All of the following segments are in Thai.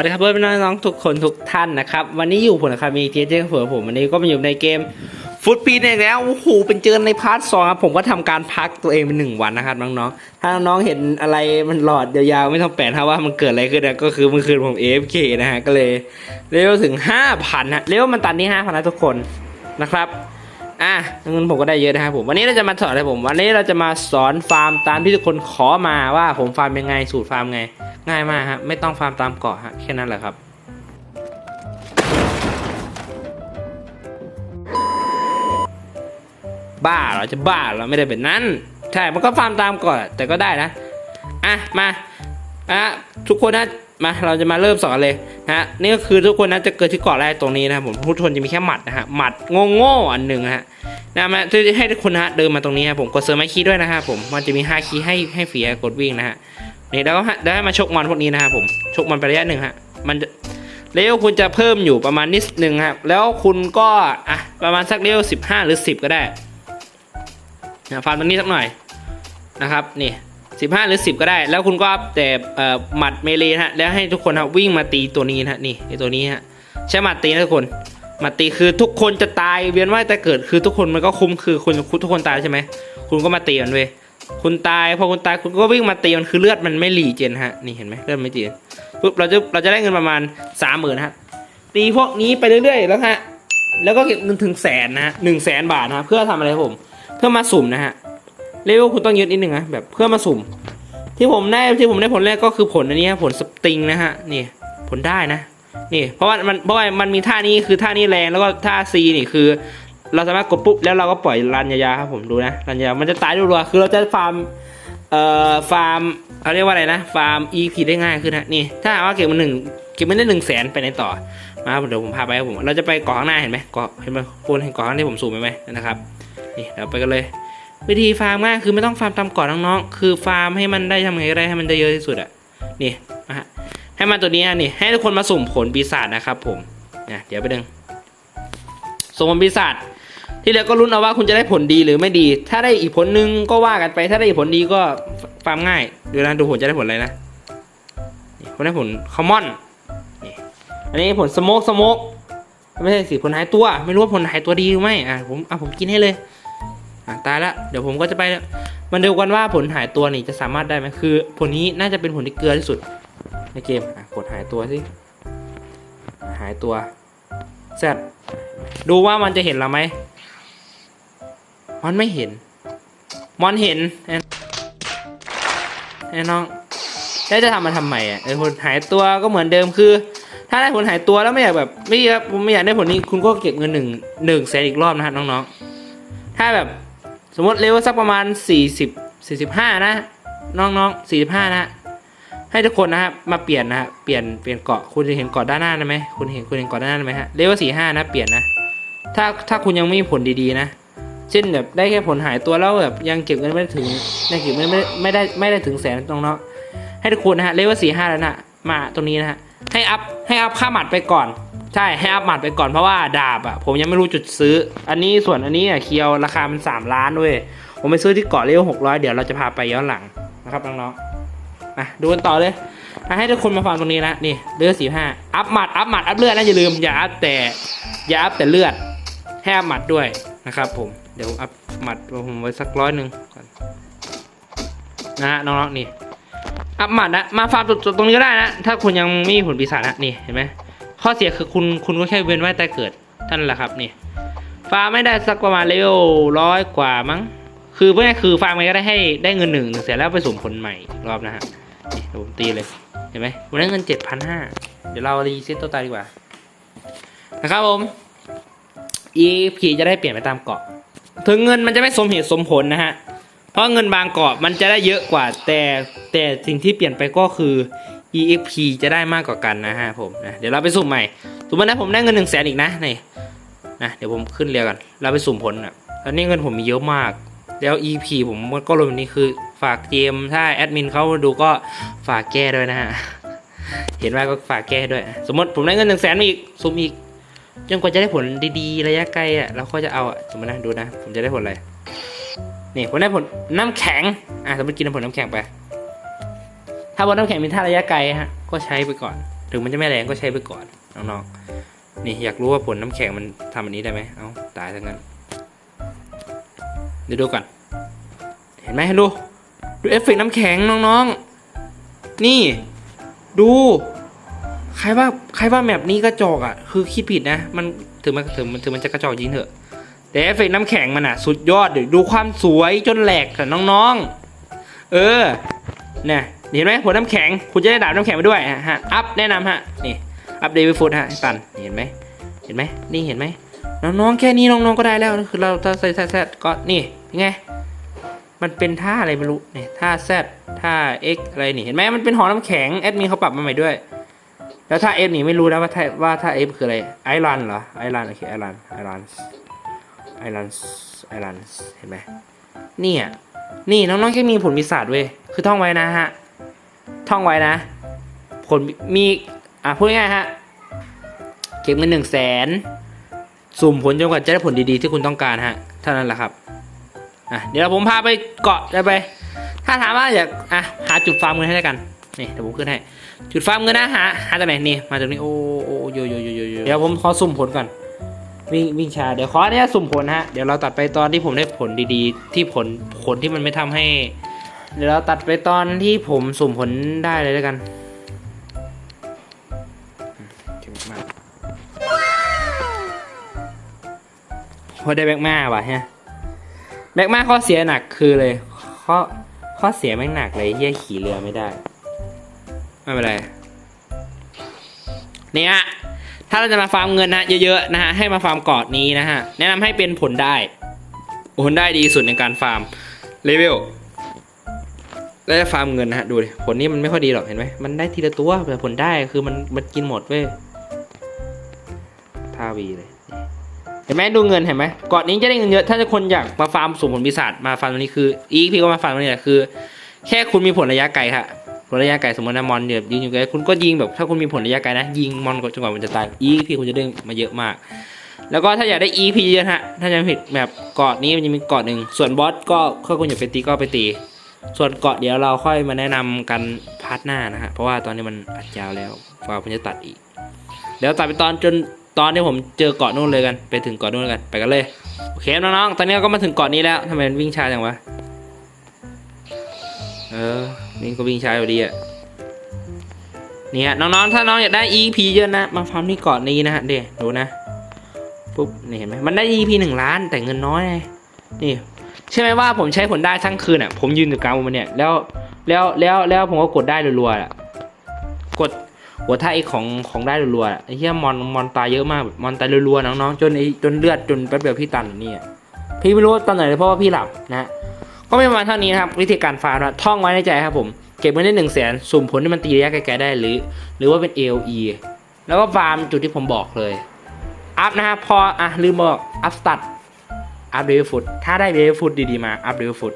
สวัสดีครับเพื่อนน้องทุกคนทุกท่านนะครับ วันนี้อยู่ผมนะครับมีเจเจเผื่อผมวันนี้ก็มาอยู่ในเกมฟุตปีนอีกแล้วโอ้โหเป็นเจอในพาร์ทสองครับผมก็ทำการพักตัวเองเป็นหนึ่งวันนะครับน้องๆถ้าน้องๆเห็นอะไรมันหลอดยาวๆไม่ต้องแปลกนะว่ามันเกิดอะไรขึ้นนะก็คือเมื่อคืนผม AFK นะฮะก็เลยเร็วถึง5,000ฮะเร็วมันตันที่5,000นะทุกคนนะครับ อะเงินผมก็ได้เยอะนะครับผมวันนี้เราจะมาสอนอะไรผม วันนี้เราจะมาสอนฟาร์มตามที่ทุกคนขอมาว่าผมฟาร์มยังไงสูตรฟาร์มไง ง่ายมากฮะไม่ต้องฟาร์มตามเกาะฮะแค่นั้นแหละครับบ้าเหราจะบ้าเราไม่ได้เป็นนั้น ใช่ มันก็ฟาร์มตามเกาะแต่ก็ได้นะ อะ มา อะ ทุกคนนะ มาเราจะมาเริ่มสอนเลยนะฮะนี่ก็คือทุกคนนะจะเกิดที่เกาะแรกตรงนี้นะครับผมทุกคนจะมีแค่หมัดนะฮะหมัดโง่ๆอันหนึ่งฮะนะมาที่ให้ทุกคนนะฮะเดินมาตรงนี้ครับผมกดเซอร์ไมคีย์ด้วยนะครับผมมันจะมี5คีย์ให้ให้เฟีกดวิ่งนะฮะนี่แล้วก็ฮะได้มาชกมันพวกนี้นะครับผมชกมันไประยะหนึ่งฮะมันจะเลเวลคุณจะเพิ่มอยู่ประมาณนิดหนึ่งครับแล้วคุณก็อะประมาณสักเลเวลสิบห้าหรือสิบก็ได้นะฟันตรงนี้สักหน่อยนะครับนี่ สิบห้าหรือสิบก็ได้ แล้วคุณก็แต่เอ่อหมัดเมเลนะฮะแล้วให้ทุกคนฮะวิ่งมาตีตัวนี้นะฮะนี่ไอตัวนี้ฮะใช้หมัดตีนะทุกคนหมัดตีคือทุกคนจะตายเวียนว่ายแต่เกิดคือทุกคนมันก็คุ้มคือคุณทุกคนตายใช่ไหมคุณก็มาตีมันเว้ยคุณตายพอคุณตายคุณก็วิ่งมาตีมันคือเลือดมันไม่หลีเจนฮะนี่เห็นไหมเลือดไม่เจนปุ๊บเราจะเราจะได้เงินประมาณสามหมื่นฮะตีพวกนี้ไปเรื่อยๆแล้วฮะแล้วก็เก็บเงินถึงแสนนะฮะหนึ่งแสนบาทนะเพื่อทำอะไรครับผม เพื่อมาสุ่มนะฮะ เลเวลคุณต้องยึดนิดหนึ่งนะแบบเพื่อมาสุ่ม ที่ผมได้ที่ผมได้ผลแรกก็คือผลอันนี้ผลสปริงนะฮะนี่ผลได้นะนี่เพราะว่ามันเพราะว่ามันมีท่านี้คือท่านี้แรงแล้วก็ท่าซีนี่คือ เราสามารถกดปุ๊บแล้วเราก็ปล่อยรันยาๆครับผมดูนะรันยามันจะตายรัวๆคือเราจะฟาร์มเอ่อฟาร์มเขาเรียกว่าอะไรนะ ฟาร์ม EP ได้ง่ายขึ้นนะนี่ถ้าหากว่าเก็บมันหนึ่งเก็บไมันได้หนึ่งแสนไปในต่อมาครับเดี๋ยวผมพาไปครับผมเราจะไปเกาะข้างหน้าเห็นไหมเกาะเห็นไหมคนเห็นเกาะข้างที่ผมสูมไปไหมนะครับนี่เดี๋ยวไปกันเลย วิธีฟาร์มง่ายคือไม่ต้องฟาร์มตามกาะน้องๆ คือฟาร์มให้มันได้ทำไงก็ได้ให้มันได้เยอะที่สุดอะนี่นะฮะให้มาตัวนี้นี่ ให้ทุกคนมาสุ่มผลปีศาจนะครับผมเนี่ยเดี๋ยวไปดึงสุ่มผลปีศาจที่เหลือก็ลุ้นเอาว่าคุณจะได้ผลดีหรือไม่ดี ถ้าได้อีกผลหนึงก็ว่ากันไป ถ้าได้อีกผลดีก็ฟาร์มง่ายดูนะดูผลจะได้ผลอะไรนะนี่ผลได้ผลคอมมอนนี่อันนี้ผลสโมกสโมกไม่ใช่สิผลหายตัว ไม่รู้ว่าผลหายตัวดีหรือไม่อะผมอะผมกินให้เลย อะตายละเดี๋ยวผมก็จะไปมันดูกันว่าผลหายตัวนี่จะสามารถได้ไหมคือ ผลนี้น่าจะเป็นผลที่เกลือที่สุดในเกมอะกดหายตัวสิหายตัวแซดดูว่ามันจะเห็นเราไหมมันไม่เห็นมอนเห็นไอ้น้องแล้วจะทำมาทำไมอะไอ้ผลหายตัวก็เหมือนเดิมคือ ถ้าได้ผลหายตัวแล้วไม่อยากแบบ ไม่อยากผมไม่อยากได้ผลนี้คุณก็เก็บเงินหนึ่งหนึ่งแสนอีกรอบนะฮะน้องๆถ้าแบบ สมมติเลเวลสักประมาณสี่สิบสี่สิบห้านะน้องๆสี่สิบห้านะ ให้ทุกคนนะฮะมาเปลี่ยนนะฮะเปลี่ยนเปลี่ยนเกาะคุณจะเห็นเกาะด้านหน้าได้ไหมคุณเห็นคุณเห็นเกาะด้านหน้าได้ไหมฮะเลเวลสี่ห้านะ เปลี่ยนนะถ้าถ้าคุณยังไม่มีผลดีๆนะเช่นแบบได้แค่ผลหายตัวแล้วแบบยังเก็บเงินไม่ได้ถึงยังเก็บเงินไม่ได้ไม่ได้ไม่ได้ถึงแสนตรงเนาะให้ทุกคนนะฮะเลเวลสี่ห้าแล้วนะมาตรงนี้นะฮะให้อัพให้อัพค่าหมัดไปก่อน ใช่ให้อัพหมัดไปก่อนเพราะว่าดาบอะผมยังไม่รู้จุดซื้อ อันนี้ส่วนอันนี้อะเคียวราคามันสามล้านด้ยผมไปซื้อที่เกาะเลเวลหกร้อยเดี๋ยวเราจะพาไปย้อนหลังนะครับน้องๆอะดูกันต่อเลยให้ทุกคนมาฟังตรงนี้นะนี่เลือดสี่ห้าอัพหมัดอัพหมัดอัพเลือดนะอย่าลืมอย่าอัพแต่อย่าอัพแต่เลือดให้อัพหมัดด้วยนะครับ ผมเดี๋ยวอัพหมัดผมไว้สักร้อยหนึ่งก่อนนะฮะน้องๆนี่อัพหมัดนะมาฟาร์มจุดตรงนี้ก็ได้นะ ถ้าคุณยังไม่มีผลปีศาจนะนี่เห็นไหม ข้อเสียคือคุณคุณก็แค่เว้นไว้แต่เกิดท่านแหละครับนี่ฟาร์มไม่ได้สักประมาณเลเวลร้อยกว่ามั้ง คือเพื่อนคือฟาร์มไปก็ได้ให้ได้เงินหนึ่งเสร็จแล้วไปสุ่มผลใหม่อีกรอบนะฮะนี่ผมตีเลยเห็นไหมผมได้เงินเจ็ดพันห้าเดี๋ยวเรารีเซ็ตตัวตายดีกว่า นะครับผม EP จะได้เปลี่ยนไปตามเกาะ ถึงเงินมันจะไม่สมเหตุสมผลนะฮะ เพราะเงินบางเกาะมันจะได้เยอะกว่าแต่แต่สิ่งที่เปลี่ยนไปก็คือ EXP จะได้มากกว่ากันนะฮะผมนะเดี๋ยวเราไปสุ่มใหม่สมมตินะผมได้เงินหนึ่งแสนอีกนะนี่นะเดี๋ยวผมขึ้นเรียกันเราไปสุ่มผลอะตอนนี้เงินผมมีเยอะมาก แล้ว EP ผมก็ลงแบบนี้คือฝากเกมถ้าแอดมินเขาดูก็ฝากแก้ด้วยนะฮะเห็นว่าก็ฝากแก้ด้วย สมมติผมได้เงินหนึ่งแสนอีกสุ่มอีกจนกว่าจะได้ผลดีๆ ระยะไกลอะเราก็จะเอาอะสมมตินะดูนะ ผมจะได้ผลอะไรนี่ผมได้ผลน้ำแข็งอะสมมติกินน้ำผลน้ำแข็งไป ถ้าบนน้ำแข็งมีท่าระยะไกลฮะก็ใช้ไปก่อน ถึงมันจะไม่แรงก็ใช้ไปก่อนน้องๆนี่อยากรู้ว่าผลน้ำแข็งมันทำอันนี้ได้ไหมเอ้าตายทั้งนั้นเดี๋ยวดูก่อน เห็นไหมดูดูเอฟเฟกต์น้ำแข็งน้องๆ นี่ ดู ใครว่าใครว่าแมปนี้กระจอกอะ คือคิดผิดนะ มันถึงมันถึงมันถึงมันจะกระจอกจริงเถอะ แต่เอฟเฟกต์น้ำแข็งมันอะ สุดยอดเดี๋ยวดูความสวยจนแหลกค่ะน้องๆ เออ เนี่ย เห็นไหมผลน้ำแข็ง คุณจะได้ดาบน้ำแข็งไปด้วยฮะ อัพแนะนำฮะ นี่ อัพเดวิฟุตฮะให้ปัน เห็นไหม เห็นไหม นี่เห็นไหม น้องๆ แค่นี้น้องๆ ก็ได้แล้วคือเราถ้าใส่แซดก็นี่ยังไง มันเป็นท่าอะไรไม่รู้เนี่ยท่า Z ท่า X อะไรนี่ เห็นไหมมันเป็นหอน้ำแข็งแอดมินเขาปรับมาใหม่ด้วย แล้วท่า F นี่ไม่รู้นะว่าท่าว่าท่า F คืออะไร ไอรันเหรอ ไอรันโอเค ไอรัน ไอรัน ไอรัน ไอรัน เห็นไหมเนี่ย นี่น้องๆ แค่มีผลปีศาจเว้ย คือท่องไว้นะฮะ ท่องไว้นะ ผลมีอะพูดง่ายฮะเก็บเงินหนึ่งแสนสุ่มผลจนกว่าจะได้ผลดีๆที่คุณต้องการฮะเท่านั้นแหละครับอะเดี๋ยวผมพาไปเกาะจะไป ถ้าถามว่าอยากอะหาจุดฟาร์มเงินให้แล้กันนี่เดี๋ยวผมขึ้นให้จุดฟาร์มเงินนะหาหาจากไหนนี่มาจากนี้โอ้โอ้โยโยโยโยยเดี๋ยวผมขอสุ่มผลก่อนวิ่งวิ่งชาเดี๋ยวขออนุญาตสุ่มผลฮะเดี๋ยวเราตัดไปตอนที่ผมได้ผลดีๆ ที่ผลผลที่มันไม่ทำให้ เดี๋ยวเราตัดไปตอนที่ผมสุ่มผลได้เลยแล้วกันอืมเก่งมากโอ้ได้แบกมาว่ะฮะแบกมาข้อเสียหนักคือเลย ข้อข้อเสียแม่งหนักเลยเฮียขี่เรือไม่ได้ ไม่เป็นไร เนี่ยถ้าเราจะมาฟาร์มเงินนะเยอะๆนะฮะให้มาฟาร์มเกาะนี้นะฮะ แนะนำให้เป็นผลได้ ผลได้ดีสุดในการฟาร์มเลเวล แล้วจะฟาร์มเงินนะฮะดูดิผลนี้มันไม่ค่อยดีหรอกเห็นไหมมันได้ทีละตัวแต่ผลได้คือมันมันกินหมดเว้ยท่าวีเลย เห็นไหมดูเงินเห็นไหมเกาะนี้จะได้เงินเยอะถ้าจะคนอยากมาฟาร์มสุ่มผลปีศาจมาฟาร์มตรงนี้คืออีพี่ก็มาฟาร์มตรงนี้แหละคือ แค่คุณมีผลระยะไกลค่ะผลระยะไกลสมมตินะมอนเนี่ยยิงอยู่ไกลคุณก็ยิงแบบถ้าคุณมีผลระยะไกลนะยิงมอนจนกว่ามันจะตายอีพี่คุณจะได้มาเยอะมากแล้วก็ถ้าอยากได้ EP เยอะฮะ ถ้าจะผิดแบบเกาะนี้มันจะมีเกาะหนึ่ง ส่วนบอสก็ถ้าคุณอยากไปตีก็ไปตี ส่วนเกาะเดี๋ยวเราค่อยมาแนะนำกันพาร์ทหน้านะฮะเพราะว่าตอนนี้มันอัดยาวแล้วฟ้าผมจะตัดอีก เดี๋ยวตัดไปตอนจนตอนที่ผมเจอเกาะนู่นเลยกัน ไปถึงเกาะนู่นกันไปกันเลยโอเคน้องๆตอนนี้เราก็มาถึงเกาะนี้แล้วทำไมมันวิ่งช้าจังวะเออนี่ก็วิ่งช้าอยู่ดีอะเนี่ยน้องๆถ้าน้องอยากได้ EP เยอะนะมาฟาร์มที่เกาะนี้นะฮะเดี๋ยวดูนะปุ๊บนี่เห็นไหมมันได้ EP หนึ่งล้านแต่เงินน้อยนี่ ใช่ไหมว่าผมใช้ผลได้ทั้งคืนอะ ผมยืนอยู่กลางวงมันเนี่ยแล้วแล้วแล้วแล้วผมก็กดได้รัวๆอะกดกดท่าไอ้ของของได้รัวๆอะไอ้เหี้ยมอนมอนตายเยอะมากมอนตายรัวๆน้องๆจนไอ้จนเลือดจนแป๊บเดียวพี่ตันนี่อะพี่ไม่รู้ตอนไหนเลยเพราะว่าพี่หลับนะก็ไม่ประมาณเท่านี้นะครับวิธีการฟาร์มนะท่องไว้ในใจครับผมเก็บเงินได้หนึ่งแสนสุ่มผลที่มันตีระยะไกลๆได้หรือ หรือว่าเป็น AOE แล้วก็ฟาร์มจุดที่ผมบอกเลยอัพนะครับพออะลืมบอกอัพสตัด อัพเดวิฟุตถ้าได้เดวิฟุตดีๆมาอัพเดวิฟุต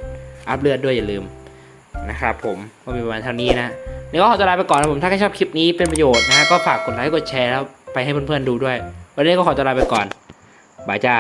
อัพเลือดด้วยอย่าลืมนะครับผมก็มีประมาณเท่านี้นะเดี๋ยวก็ขอตัวลาไปก่อนนะผมถ้าใครชอบคลิปนี้เป็นประโยชน์นะฮะก็ฝากกดไลค์กดแชร์แล้วไปให้เพื่อนๆดูด้วย วันนี้ก็ขอตัวลาไปก่อนบายจ้า